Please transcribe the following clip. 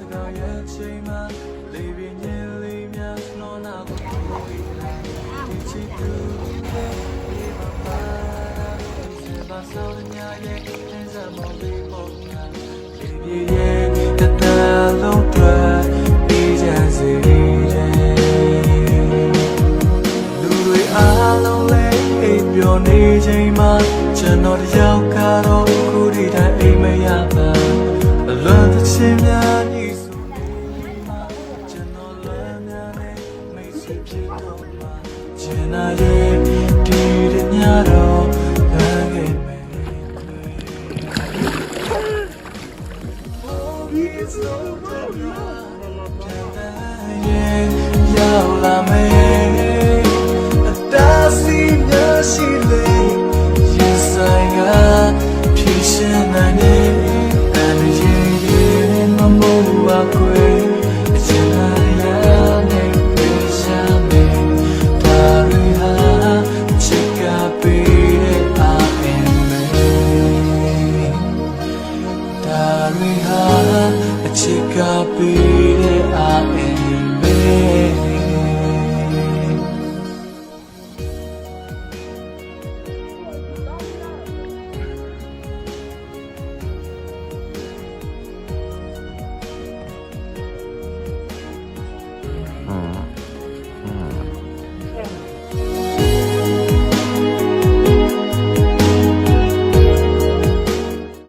စကားရဲ့ချိန်မှာလေးပြင်းရင်လေးများနှောနာကိုပြီးလာဒီချစ်သူရဲ့ဒီမှာပါဒီစပါဆောင်းညာရဲ့အစမောလေးပေါ်လာလေးပြင်းရဲ့တတလုံးတွေ့ပြီးကြစေတဲ့လူတွေအားလုံးလည်းအိပ်ပျော်နေချိန်မှာကျွန်တော်တယောက်ကတော့ လွန်သချင်းများညီစုနေမှာကျွန်တော်လည်းများနဲ့မိတ်ဆွေဖြစ်တော့မှာကျင်နာရဲ့ဒီရညတော့ဟန်ခဲ့မယ်ရောက်လာမယ် Chica pide a él.